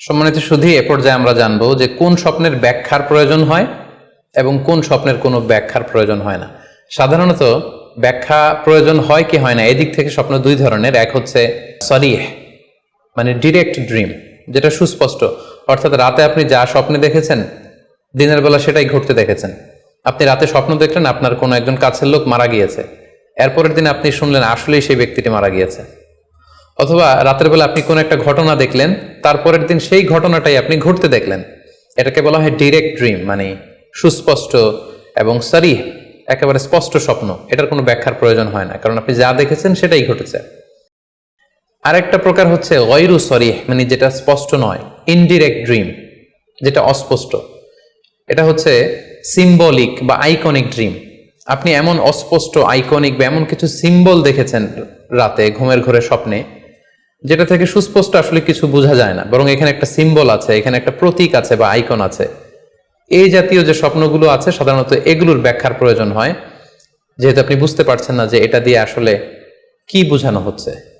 সম্মানিত শুধু এ পর্যায়ে আমরা জানব যে কোন স্বপ্নের ব্যাখ্যার প্রয়োজন হয় এবং কোন স্বপ্নের কোনো ব্যাখ্যার প্রয়োজন হয় না। সাধারণত ব্যাখ্যা প্রয়োজন হয় কি হয় না, এদিক থেকে স্বপ্ন দুই ধরনের। এক হচ্ছে সরিহ মানে ডিরেক্ট ড্রিম, যেটা সুস্পষ্ট। অর্থাৎ রাতে আপনি যা স্বপ্নে দেখেছেন, দিনের বেলা সেটাই ঘটতে দেখেছেন। আপনি রাতে স্বপ্ন দেখলেন, আপনার কোনো একজন কাছের লোক মারা গিয়েছে। এরপরের দিন আপনি শুনলেন, আসলেই সেই ব্যক্তিটি মারা গিয়েছে। অথবা রাতের বেলা আপনি কোনো একটা ঘটনা দেখলেন, তারপরের দিন সেই ঘটনাটাই আপনি ঘটতে দেখলেন। এটাকে বলা হয় ডিরেক্ট ড্রিম মানে সুস্পষ্ট এবং সারি একেবারে স্পষ্ট স্বপ্ন। এটার কোনো ব্যাখ্যার প্রয়োজন হয় না, কারণ আপনি যা দেখেছেন সেটাই ঘটেছে। আরেকটা প্রকার হচ্ছে গয়রু সরি মানে যেটা স্পষ্ট নয় ইনডিরেক্ট ড্রিম যেটা অস্পষ্ট। এটা হচ্ছে সিম্বলিক বা আইকনিক ড্রিম আপনি এমন অস্পষ্ট আইকনিক বা এমন কিছু সিম্বল দেখেছেন রাতে, ঘুমের ঘরে স্বপ্নে যেটা থেকে সুস্পষ্ট আসলে কিছু বোঝা যায় না। বরং এখানে একটা সিম্বল আছে, এখানে একটা প্রতীক আছে বা আইকন আছে। এই জাতীয় যে স্বপ্নগুলো আছে, সাধারণত এগুলোর ব্যাখ্যার প্রয়োজন হয়। যেহেতু আপনি বুঝতে পারছেন না যে এটা দিয়ে আসলে কি বোঝানো হচ্ছে।